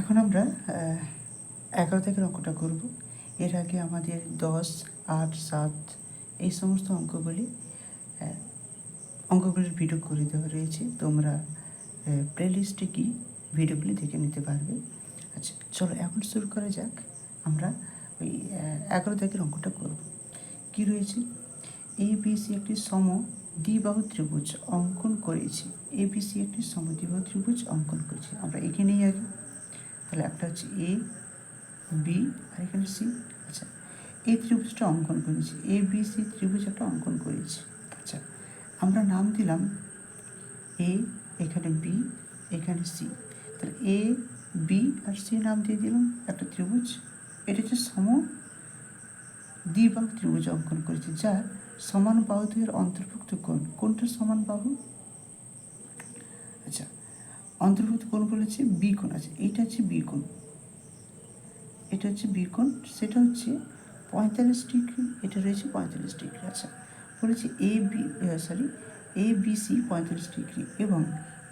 এখন আমরা এগারো থেকে অঙ্কটা করব। এর আগে আমাদের দশ, আট, সাত, এই সমস্ত অঙ্কগুলি অঙ্কগুলির ভিডিও করে দেওয়া রয়েছে। তোমরা প্লেলিস্টে কি ভিডিওগুলি দেখে নিতে পারবে। আচ্ছা চলো এখন শুরু করা যাক। আমরা ওই এগারো থেকে অঙ্কটা করব। কি রয়েছে? এ বিসি একটি সম দ্বিবাহু ত্রিভুজ অঙ্কন করেছি। এ বিসি একটি সম দ্বিবাহু ত্রিভুজ অঙ্কন করেছি। আমরা এখানেই আগে। তাহলে একটা হচ্ছে এ বি আর এখানে সি আচ্ছা এই ত্রিভুজটা অঙ্কন করেছি। এ বি সি ত্রিভুজ একটা অঙ্কন করেছি। আচ্ছা আমরা নাম দিলাম এ এখানে বি এখানে সি তাহলে এ বি আর সি নাম দিয়ে দিলাম একটা ত্রিভুজ। এটা হচ্ছে সম দ্বিবাহু ত্রিভুজ অঙ্কন করেছি, যার সমান বাহুদের অন্তর্ভুক্ত কোণ। কোনটা সমান বাহু? অন্তর্ভুক্ত কোন বলেছে বি কোণ আছে। এইটা হচ্ছে বি কোণ। এটা হচ্ছে বি কোণ। সেটা হচ্ছে পঁয়তাল্লিশ ডিগ্রি। এটা রয়েছে পঁয়তাল্লিশ ডিগ্রি। আচ্ছা বলেছে A B sorry A B C পঁয়তাল্লিশ ডিগ্রি এবং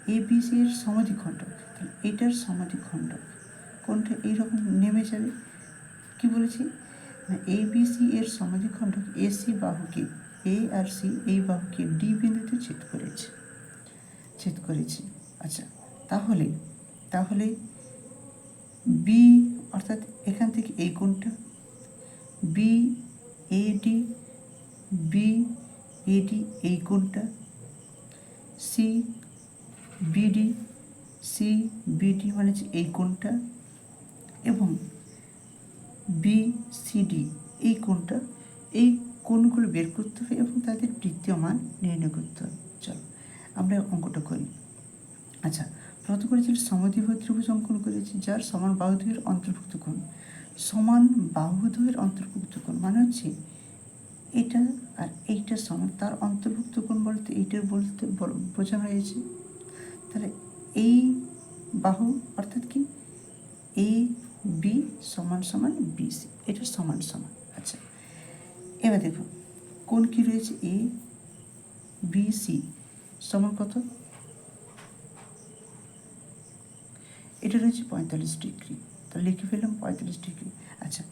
এ বি সি এর সমাধিখণ্ডক। তাহলে এটার সমাধিখণ্ডক কোনটা এইরকম নেমে যাবে। কি বলেছি? না এ বি সি এর সমাধিখণ্ডক A C বাহুকে A R C এই বাহুকে ডি বিন্দুতে ছেদ করেছে। ছেদ করেছে। আচ্ছা তাহলে তাহলে বি অর্থাৎ এখান থেকে এই কোণটা বি এডি বি এডি এই কোণটা সি বিডি সি বিডি মানে হচ্ছে এই কোণটা এবং বি সিডি এই কোণটা, এই কোণগুলো বের করতে হবে এবং তাদের বৃত্তীয় মান নির্ণয় করতে হবে। চলো, আমরা অঙ্কটা করি। আচ্ছা প্রথম করেছি সমদ্বিবাহু ত্রিভুজ অঙ্কন করেছি, যার সমান বাহুদ্বয়ের অন্তর্ভুক্ত কোণ। সমান বাহুদ্বয়ের অন্তর্ভুক্ত কোণ মানে হচ্ছে এটা আর এইটা সমান। তার অন্তর্ভুক্ত কোণ বলতে এইটার বলতে বল- বোঝানো হয়েছে। তাহলে এই বাহু অর্থাৎ কি? এ বি সমান সমান বি সি এটা সমান সমান। আচ্ছা এবার দেখো কোন কি রয়েছে? এ বি সি সমান কত? এটা রয়েছে পঁয়তাল্লিশ ডিগ্রি। তো লিখে ফেললাম পঁয়তাল্লিশ ডিগ্রি। আচ্ছা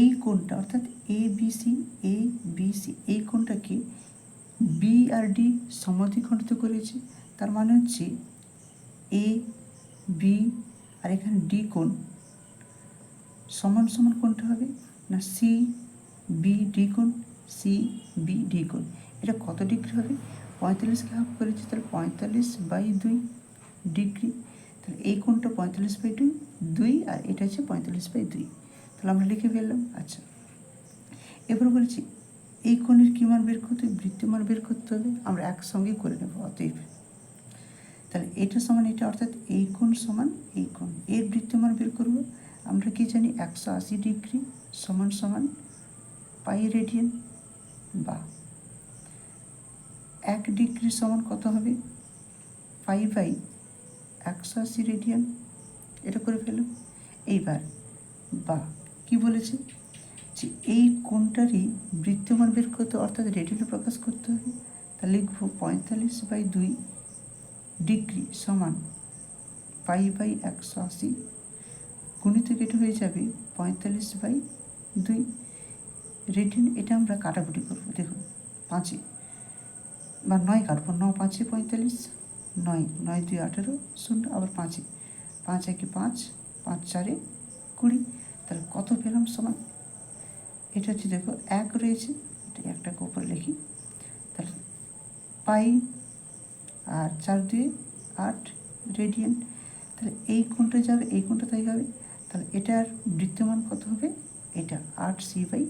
এই কোণটা, অর্থাৎ A B C A B C এই কোণটাকে বি আর ডি সমাধিখণ্ডিত করেছে। তার মানে হচ্ছে এ বি আর এখানে ডি কোণ সমান সমান কোনটা হবে না সি বি ডি কোণ সি বি ডি কোণ। এটা কত ডিগ্রি হবে? পঁয়তাল্লিশকে হাফ করেছে, তাহলে পঁয়তাল্লিশ বাই দুই ডিগ্রি। তাহলে এই কোণটা পঁয়তাল্লিশ বাই দুই দুই, আর এটা হচ্ছে পঁয়তাল্লিশ বাই দুই। তাহলে আমরা লিখে ফেললাম আচ্ছা। এবার বলেছি, এই কোণের কী মান বের করতে বৃত্তিমান বের করতে হবে। আমরা একসঙ্গে করে নেব, অতএব। তাহলে এটা সমান এটা, অর্থাৎ এই কোণ সমান এই কোণ। এর বৃত্তমান বের করব। আমরা কি জানি, একশো আশি ডিগ্রি সমান সমান পাই রেডিয়ান বা। এক ডিগ্রি সমান কত হবে? পাই বাই একশো আশি রেডিয়ান এটা করে ফেলুন এইবার বা কি বলেছে? যে এই কোণটারই বৃত্তমান বের করতে অর্থাৎ রেডিয়ানে প্রকাশ করতে হবে। তা লিখব পঁয়তাল্লিশ বাই দুই ডিগ্রি সমান পাই বাই একশো আশি। গুণিত কেটে হয়ে যাবে পঁয়তাল্লিশ বাই দুই। রেডিয়ান এটা আমরা কাটাকুটি করব, দেখুন, পাঁচে বা নয় কাটবো, ন পাঁচে পঁয়তাল্লিশ। নয় নয় দুই আঠেরো শূন্য আবার পাঁচে। পাঁচ একে পাঁচ পাঁচ চারে কুড়ি। তাহলে কত পেলাম সমান? এটা হচ্ছে দেখো এক রয়েছে একটাকে উপরে লিখি। তাহলে পাই আর চার দুয়ে আট রেডিয়ান। তাহলে এই কোণটা যাবে, এই কোনটা তাই হবে। তাহলে এটার বৃত্তমান কত হবে? এটা আট C by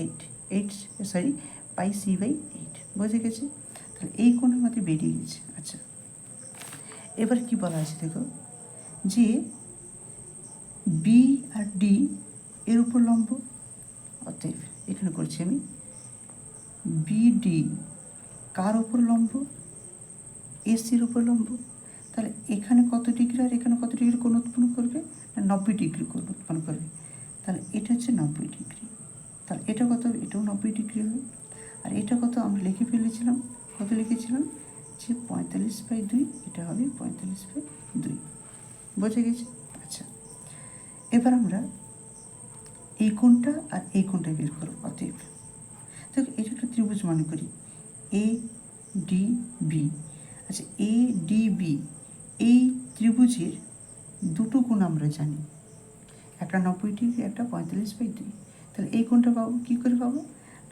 eight. Eight sorry pi C by eight. বুঝে গেছে? তাহলে এই কোণ আমাদের বেরিয়ে গেছে। এবার কি বলা আছে দেখো? যে বি আর ডি এর উপর লম্ব, অতএব এখানে করছি আমি বিডি কার উপর লম্ব? এসির উপর লম্ব। তাহলে এখানে কত ডিগ্রি আর এখানে কত ডিগ্রি কোণ উৎপন্ন করবে? না, নব্বই ডিগ্রি কোণ উৎপন্ন করবে। তাহলে এটা হচ্ছে নব্বই ডিগ্রি। তাহলে এটা কত এটাও নব্বই ডিগ্রি হবে। আর এটা কত? আমরা লিখে ফেলেছিলাম। কত লিখেছিলাম? যে পঁয়তাল্লিশ বাই দুই, এটা হবে পঁয়তাল্লিশ বাই দুই। বোঝা গেছে? আচ্ছা। এবার আমরা এই কোণটা আর এই কোণটা বের করব অতএব। দেখো এটা একটা ত্রিভুজ মনে করি। এ ডি বি আচ্ছা এ ডি বি এই ত্রিভুজের দুটো কোণ আমরা জানি। একটা নব্বই ডিগ্রি, একটা পঁয়তাল্লিশ বাই দুই। তাহলে এই কোণটা পাবো, কী করে পাবো?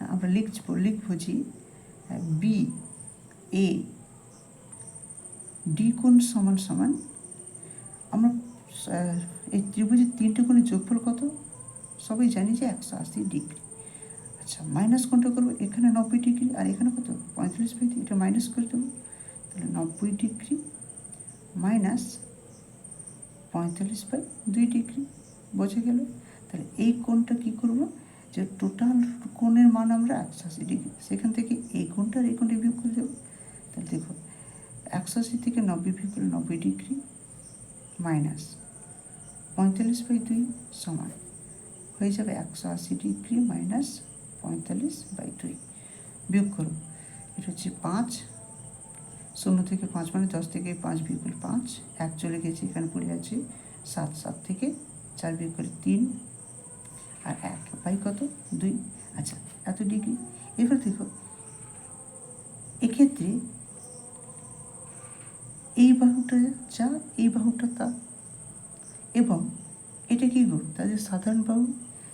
না, আমরা লিখব লিখব যে বি এ ডি কোণ সমান সমান আমরা এই ত্রিভুজের তিনটে কোণের যোগফল কত? সবাই জানি যে একশো আশি ডিগ্রি। আচ্ছা মাইনাস কোনটা করব? এখানে নব্বই ডিগ্রি আর এখানে কত? পঁয়তাল্লিশ দুই, এটা মাইনাস করে দেবো। তাহলে নব্বই ডিগ্রি মাইনাস পঁয়তাল্লিশ বাই দুই ডিগ্রি বোঝা গেল। তাহলে এই কোণটা কি করব? যে টোটাল কোণের মান আমরা একশো আশি ডিগ্রি। সেখান থেকে এই কোণটা আর এই কোণটা বিয়োগ করে দেবো। তাহলে দেখো একশো আশি থেকে নব্বই বিয়োগ নব্বই ডিগ্রি মাইনাস পঁয়তাল্লিশ বাই দুই সমান হয়ে যাবে একশো আশি ডিগ্রি মাইনাস পঁয়তাল্লিশ বাই দুই বিয়োগ করো। এটা হচ্ছে পাঁচ। শূন্য থেকে পাঁচ মানে দশ থেকে পাঁচ বিয়োগ পাঁচ। এক চলে গেছে, এখানে পড়ে আছে সাত সাত থেকে চার বিয়োগ করে তিন। আর এক বাই কত? দুই। আচ্ছা এত ডিগ্রি। এবার দেখো, এক্ষেত্রে এই বাহুটা যা, এই বাহুটা তা। এবং এটা কি গো? তাদের সাধারণ বাহু?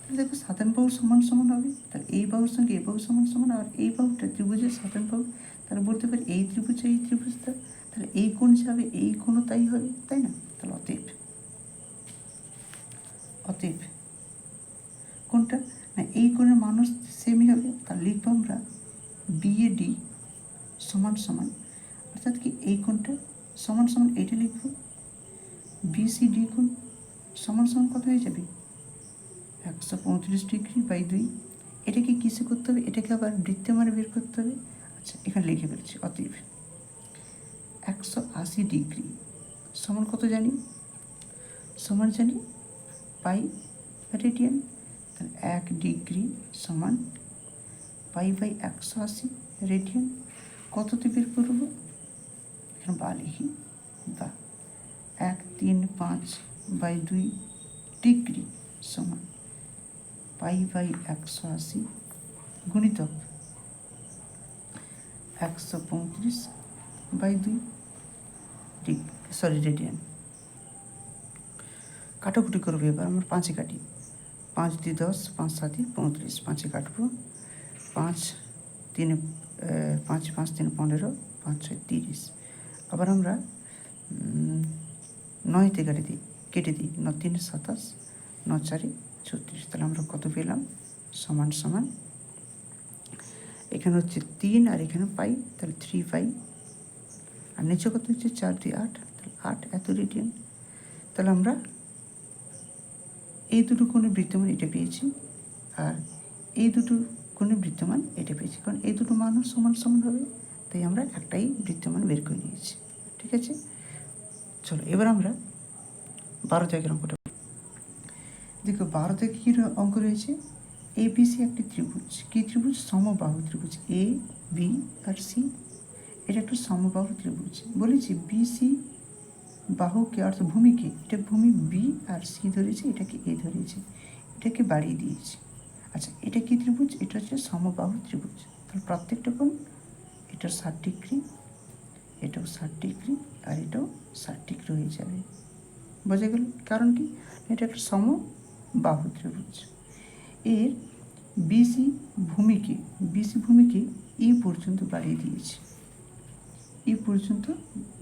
তাহলে দেখো সাধারণ বাহু সমান সমান হবে। তাহলে এই বাহুর সঙ্গে এই বাহু সমান সমান, আর এই বাহুটা ত্রিভুজের সাধারণ বাহু। তাহলে বলতে পারি এই ত্রিভুজ, এই ত্রিভুজটা তাহলে এই কোণ যাবে এই কোণও তাই হবে, তাই না? তাহলে অতএব অতএব কোনটা না, এই কোণের মানুষ সেমই হবে। তাহলে লিখব আমরা বিএডি সমান সমান। অর্থাৎ কি এই কোণটা সমান সমান এইটা লিখব। বিসিডি কোণ সমান সমান কত হয়ে যাবে? একশো পঁয়ত্রিশ ডিগ্রি বাই দুই। এটাকে কিসে করতে হবে? এটাকে আবার বৃত্তে মানে বের করতে হবে। আচ্ছা এখানে লিখে ফেলছি, অতএব একশো আশি ডিগ্রি সমান কত জানি? সমান জানি পাই রেডিয়ান। তাহলে এক ডিগ্রি সমান পাই বাই একশো আশি রেডিয়ান। কততে বের করব? বা লিখি বা এক, তিন, পাঁচ বাই দুই ডিগ্রি সমান পাই বাই একশো আশি গুণিতক একশো পঁয়ত্রিশ বাই দুই ডিগ সরি রেডিয়ান কাটাকুটি করব এবার, আমরা পাঁচে কাটি। পাঁচ দুই দশ, পাঁচ সাতে পঁয়ত্রিশ। পাঁচে কাটবো। পাঁচ তিনে পাঁচ পাঁচ তিন পনেরো, পাঁচ ছয় তিরিশ। আবার আমরা নয়তে কেটে দিই কেটে দিই। ন তিন সাতাশ, ন চারে, ছত্রিশ। তাহলে আমরা কত পেলাম? সমান সমান। এখানে হচ্ছে তিন আর এখানে পাই, তাহলে থ্রি পাই। আর নিচে কত হচ্ছে? চার দুই আট। তাহলে আট এত রেডিয়ান। তাহলে আমরা এই দুটো কোণে বৃত্তমান এটা পেয়েছি, আর এই দুটো কোণে বৃত্তমান এটা পেয়েছি। কারণ এই দুটো মানও সমান সমান হবে, তাই আমরা একটাই বৃত্তমান বের করে নিয়েছি। ঠিক আছে? চলো, এবার আমরা বারো জায়গার অঙ্কটা। দেখো বারো কী অঙ্ক রয়েছে? এ বি সি একটি ত্রিভুজ। কী ত্রিভুজ? সমবাহু ত্রিভুজ। এ বি আর সি এটা একটা সমবাহু ত্রিভুজ। বলেছি বি সি বাহুকে, অর্থাৎ ভূমিকে, এটা ভূমি বি আর সি ধরেছে, এটাকে এ ধরেছে, এটাকে বাড়িয়ে দিয়েছে। আচ্ছা এটা কি ত্রিভুজ? এটা হচ্ছে সমবাহু ত্রিভুজ। তাহলে প্রত্যেকটা কোণ, এটার ষাট ডিগ্রি। এটাও ষাট ডিগ্রি আর এটাও ষাট ডিগ্রি হয়ে যাবে। বোঝা গেল? কারণ কি? এটা একটা সমবাহু ত্রিভুজ এর বিসি ভূমিকে বিসি ভূমিকে ই পর্যন্ত বাড়িয়ে দিয়েছে। ই পর্যন্ত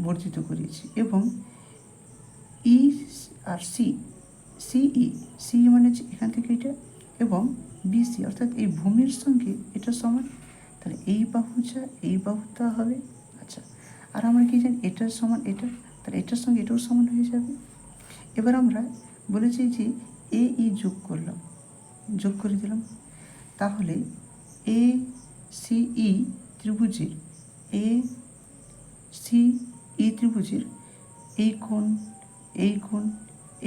বর্ধিত করেছি এবং ই আর সি সিই সি মানে হচ্ছে এখান থেকে এটা এবং বিসি অর্থাৎ এই ভূমির সঙ্গে এটা সমান। তাহলে এই বাহু যা এই বাহুটা হবে আচ্ছা আর আমরা কি জানি, এটার সমান এটা তাহলে এটার সঙ্গে এটাও সমান হয়ে যাবে। এবার আমরা বলেছি যে এ ই যোগ করলাম। যোগ করে দিলাম। তাহলে এ সি ই ত্রিভুজের, এ সি ই ত্রিভুজের এই কোণ এই কোণ,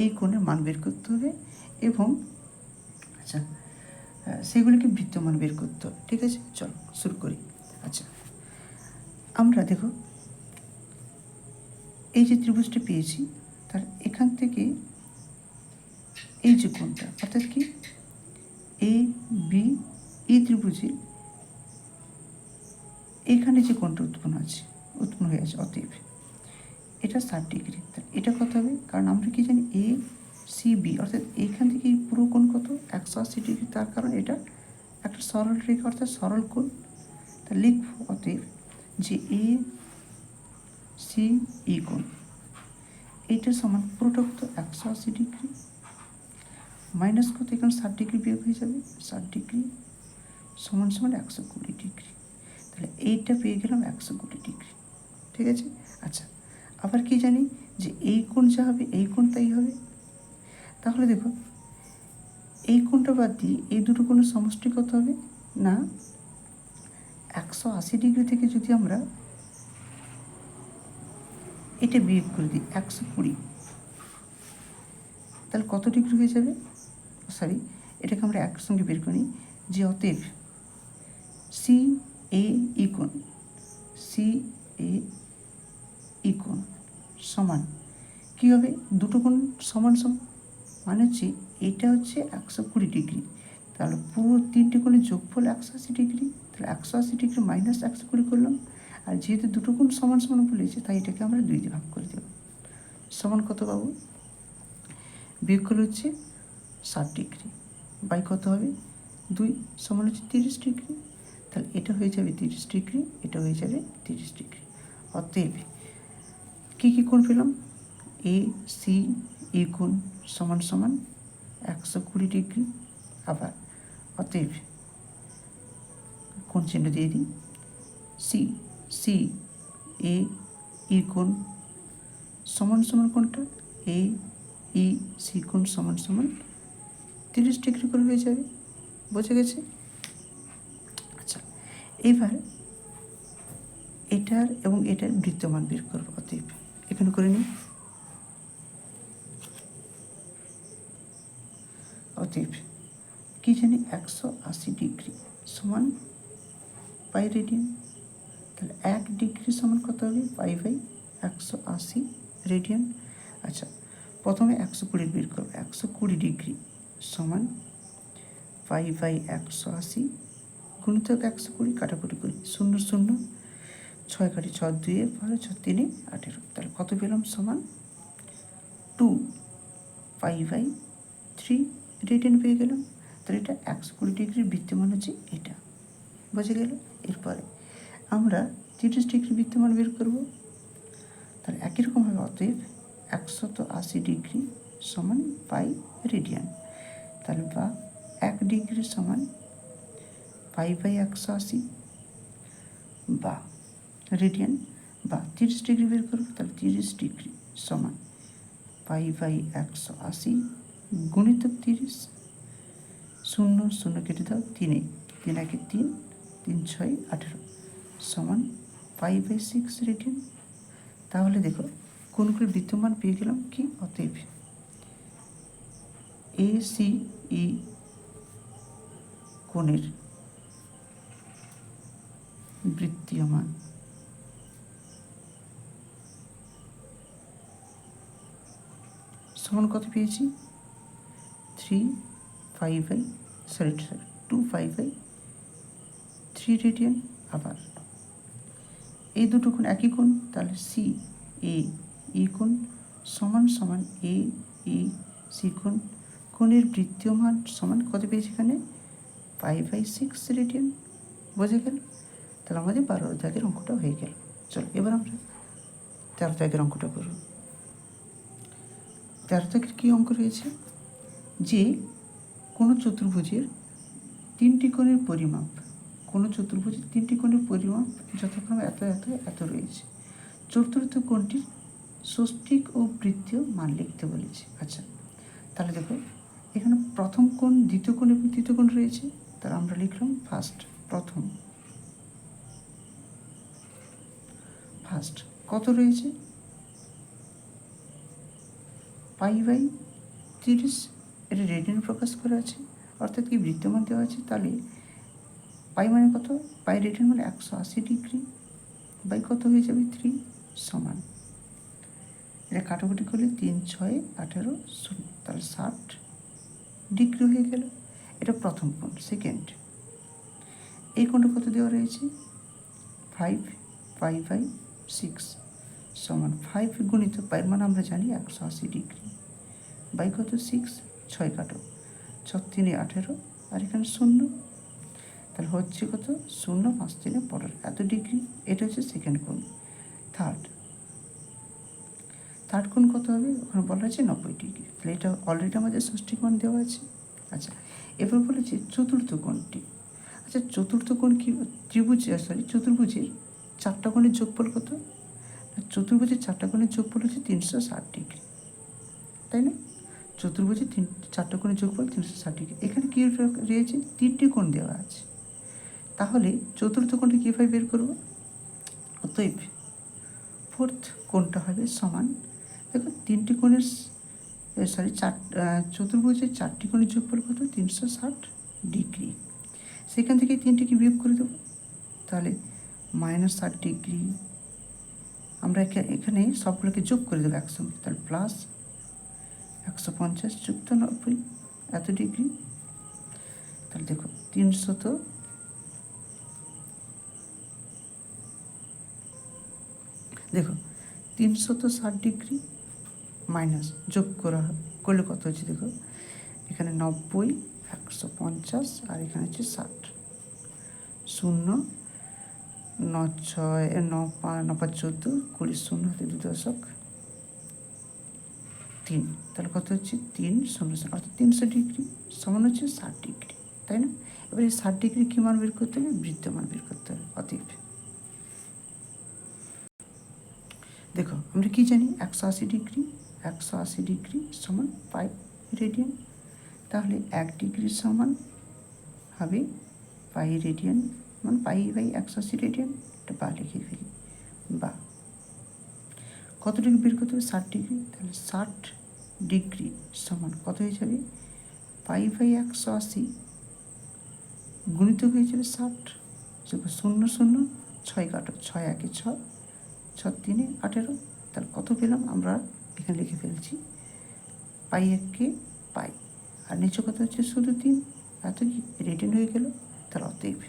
এই কোণের মান বের করতে হবে এবং আচ্ছা সেগুলিকে বৃত্তমান বের করতে হবে। ঠিক আছে? চল, শুরু করি। আচ্ছা আমরা দেখো এই যে ত্রিভুজটা পেয়েছি, তার এখান থেকে এই যে কোণটা, অর্থাৎ কি? এ বি এই ত্রিভুজে এখানে যে কোণটা উৎপন্ন আছে, উৎপন্ন হয়ে আছে অতএব। এটা ষাট ডিগ্রি। তাহলে এটা কত হবে? কারণ আমরা কি জানি? এ সি বি অর্থাৎ এইখান থেকে এই পুরো কোণ কত? একশো আশি ডিগ্রি। তার কারণ এটা একটা সরল রেখা অর্থাৎ সরল কোণ। তা লিখব অতএব যে এ সি ই কোণ এইটা সমান পুরোটা কত একশো আশি ডিগ্রি। মাইনাস কত? এখানে ষাট ডিগ্রি বিয়োগ হয়ে যাবে। ষাট ডিগ্রি সমান সমান একশো কুড়ি ডিগ্রি। তাহলে এইটা পেয়ে গেলাম একশো কুড়ি ডিগ্রি। ঠিক আছে? আচ্ছা আবার কি জানি যে এই কোণ যা হবে, এই কোণ তাই হবে। তাহলে দেখো, এই কোণটা বাদ দিয়ে এই দুটো কোণের সমষ্টি কত হবে? না, একশো আশি ডিগ্রি থেকে যদি আমরা এটা বিয়োগ করে দিই, একশো কুড়ি। তাহলে কত ডিগ্রি হয়ে যাবে? সরি এটাকে আমরা একসঙ্গে বের করি, যে অতএব সি এ ইকোন সি এ ইকোন সমান কী হবে? দুটো কোণ সমান সমান মানে হচ্ছে এটা হচ্ছে একশো কুড়ি ডিগ্রি। তাহলে পুরো তিনটে কোণের যোগফল একশো আশি ডিগ্রি, তাহলে একশো আশি ডিগ্রি মাইনাস একশো কুড়ি করলাম আর যেহেতু দুটো কোণ সমান সমান বলেছে তাই এটাকে আমরা দুই দিয়ে ভাগ করে দেব। সমান কত পাবো? বিয়োগফল হচ্ছে ষাট ডিগ্রি। বাই কত হবে? দুই সমান হচ্ছে তিরিশ ডিগ্রি। তাহলে এটা হয়ে যাবে তিরিশ ডিগ্রি, এটা হয়ে যাবে তিরিশ ডিগ্রি। অতএব কী কী কোণ পেলাম? এ সি এ কোণ সমান সমান একশো কুড়ি ডিগ্রি আবার। অতএব কোন চিহ্ন দিয়ে দিই। সি সি এ ই কোণ সমান সমান কোনটা এ ই সি কোণ সমান সমান তিরিশ ডিগ্রি করে হয়ে যাবে। বোঝা গেছে? আচ্ছা এবার এটার এবং এটার বৃত্তমান বের করব, অতএব এখানে করে নিই। অতএব কি জানি একশো আশি ডিগ্রি সমান পাই রেডিয়ান। তাহলে এক ডিগ্রি সমান কত হবে? পাই বাই একশো আশি রেডিয়ান আচ্ছা প্রথমে একশো কুড়ি বের করব। একশো কুড়ি ডিগ্রি সমান পাই বাই একশো আশি গুণিতক একশো কুড়ি কাটাকুটি করি। শূন্য শূন্য, ছয় কাটি ছ দুয়ে বারো ছ তিনে আঠেরো। তাহলে কত পেলাম? সমান two pi by three radian পেয়ে গেলাম। তাহলে এটা একশো কুড়ি ডিগ্রির বৃত্তমান হচ্ছে এটা। বোঝা গেল? এরপরে আমরা তিরিশ ডিগ্রি বিদ্যমান বের করব। তাহলে একই রকমভাবে অতএব একশত আশি ডিগ্রি সমান পাই রেডিয়ান। তাহলে বা এক ডিগ্রি সমান পাই বাই একশো আশি বা রেডিয়ান বা তিরিশ ডিগ্রি বের করব, তাহলে তিরিশ ডিগ্রি সমান পাই বাই একশো আশি গণিত তিরিশ শূন্য শূন্য কেটে দাও তিনে। তিন একে তিন তিন ছয় আঠেরো। সমান পাই বাই সিক্স রেডিয়ান তাহলে দেখো কোনগুলো বিদ্যমান পেয়ে গেলাম কি? অতএব এ সি ই কোণের বৃত্তীয়মান সমান কত পেয়েছি? Three five by sorry sorry two five by three radian আবার। এই দুটো কোণ একই কোণ তাহলে সি এ ই কোণ সমান সমান এ ই সি কোণ কোণের বৃত্তীয় মান সমান কত পেয়েছি এখানে? ফাইভ বাই সিক্স রেডিয়ান বোঝা গেল? তাহলে আমাদের বারো দাগের অঙ্কটা হয়ে গেল। চলো, এবার আমরা তেরো দাগের অঙ্কটা করব। তেরো দাগের কী অঙ্ক রয়েছে? যে কোনো চতুর্ভুজের তিনটি কোণের পরিমাপ কোনো চতুর্ভুজের তিনটি কোণের পরিমাপ যথাক্রমে এত এত এত রয়েছে। চতুর্থ কোণটির ষষ্ঠিক ও বৃত্তীয় মান লিখতে বলেছে। আচ্ছা তাহলে দেখো, এখানে প্রথম কোণ, দ্বিতীয় কোণ এবং তৃতীয় কোণ রয়েছে। তাহলে আমরা লিখলাম ফার্স্ট প্রথম। ফার্স্ট কত রয়েছে? পাই বাই তিরিশ, এটা রেডিয়ান প্রকাশ করা আছে। অর্থাৎ কি বৃত্তমান দেওয়া আছে? তাহলে পাই মানে কত? পাই রেডিয়ান মানে একশো আশি ডিগ্রি বাই কত হয়ে যাবে? থ্রি সমান। এটা কাটাকুটি করলে তিন, ছয়, আঠেরো, শূন্য। তাহলে ষাট ডিগ্রি হয়ে গেল। এটা প্রথম কোণ সেকেন্ড এই কোণটা কত দেওয়া রয়েছে? ফাইভ ফাইভ বাই সিক্স সমান ফাইভ গুণিত পাই মানে আমরা জানি একশো আশি ডিগ্রি বাই কত? সিক্স ছয় কাটো। ছ তিনে আঠেরো। আর এখানে শূন্য। তাহলে হচ্ছে কত শূন্য পাঁচ তিনে পনেরো এত ডিগ্রি এটা হচ্ছে সেকেন্ড কোণ। থার্ড থার্ড কোণ কত হবে? ওখানে বলা আছে নব্বই ডিগ্রি তাহলে এটা অলরেডি আমাদের ষষ্ঠী কোণ দেওয়া আছে। আচ্ছা এবার বলেছে চতুর্থ কোণটি। আচ্ছা চতুর্থ কোণ কি? ত্রিভুজ সরি চতুর্ভুজের চারটা কোণের যোগফল কত? চতুর্ভুজের চারটা কোণের যোগফল হচ্ছে তিনশো ষাট ডিগ্রি তাই না? চতুর্ভুজের তিন, চারটা কোণের যোগফল তিনশো ষাট ডিগ্রি এখানে কী রয়েছে? তিনটি কোণ দেওয়া আছে। তাহলে চতুর্থ কোণটা কীভাবে বের করব? অতএব ফোর্থ কোণটা হবে সমান, দেখো তিনটি কোণের সরি চার চতুর্ভুজের চারটি কোণের যোগফল কত? তিনশো ষাট ডিগ্রি। সেখান থেকে তিনটিকে বিয়োগ করে দেবো। তাহলে মাইনাস ষাট ডিগ্রি, আমরা এখা- এখানে সবগুলোকে যোগ করে দেবো একসঙ্গে। তাহলে প্লাস একশো পঞ্চাশ যুক্ত নব্বই, এত ডিগ্রি। তাহলে দেখো তিনশো দেখো তিনশত ষাট ডিগ্রি মাইনাস যোগ করা করলে কত হচ্ছে দেখো? এখানে নব্বই, একশো পঞ্চাশ আর এখানে হচ্ছে ষাট। শূন্য ন ছয় ন ন পাঁচ চোদ্দ, কুড়ি শূন্য হাতে দু দশক তিন। তাহলে কত হচ্ছে? তিন শূন্য শূন্য। অর্থাৎ তিনশো ডিগ্রি সমান হচ্ছে ষাট ডিগ্রি, তাই না? এবার এই ষাট ডিগ্রি কী মান বের করতে হবে? বৃত্তমান বের করতে হবে অতএব দেখো, আমরা কি জানি? একশো আশি ডিগ্রি, একশো আশি ডিগ্রি সমান পাই রেডিয়ান। তাহলে এক ডিগ্রি সমান হবে পাই রেডিয়ান মানে পাই বাই একশো আশি রেডিয়ান। এটা বা লিখে ফেলি। বা। কত ডিগ্রি বের করতে হবে? ষাট ডিগ্রি। তাহলে ষাট ডিগ্রি সমান কত হয়ে যাবে? পাই বাই একশো আশি গুণিত হয়ে যাবে ষাট। শূন্য শূন্য, ছয় কাটো, ছয় একে ছ ছ তিনে আঠেরো তাহলে কত পেলাম? আমরা এখানে লিখে ফেলছি। পাই এককে পাই। আর নিচে কত হচ্ছে শুধু তিন। এত কি? রিটার্ন হয়ে গেল? তাহলে অতএব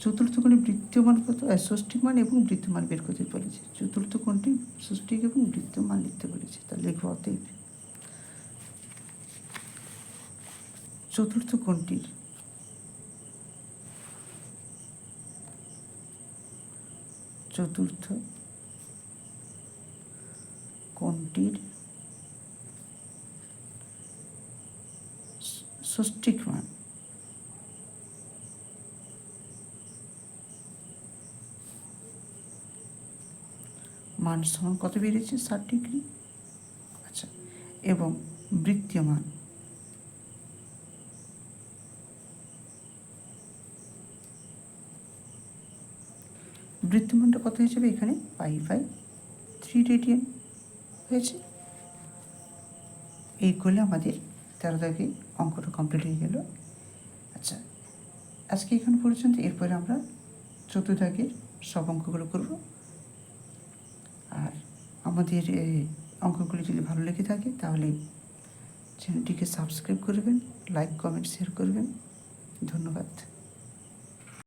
চতুর্থ কোণে বৃত্তমান কত? আহ, ষষ্ঠিক মান এবং বৃত্তমান বের করতে বলেছে। চতুর্থ কোণটি ষষ্ঠিক এবং বৃত্তমান লিখতে বলেছে। তাহলে লিখব অতএব চতুর্থ কোণটির চতুর্থ কোণটির ষ- ষষ্ঠিক মান। মান সমান কত বেড়েছে ষাট ডিগ্রি। আচ্ছা এবং বৃত্তীয়মান বৃত্তমানটা কত হিসেবে এখানে পাই বাই থ্রি রেডিয়ান। হয়েছে? এই করলে আমাদের তেরো দাগে অঙ্কটা কমপ্লিট হয়ে গেল। আচ্ছা আজকে এখানে পর্যন্ত এরপরে আমরা চতুর্দাগের সব অঙ্কগুলো করব। আর আমাদের অঙ্কগুলি যদি ভালো লেগে থাকে তাহলে চ্যানেলটিকে সাবস্ক্রাইব করবেন লাইক কমেন্ট শেয়ার করবেন। ধন্যবাদ।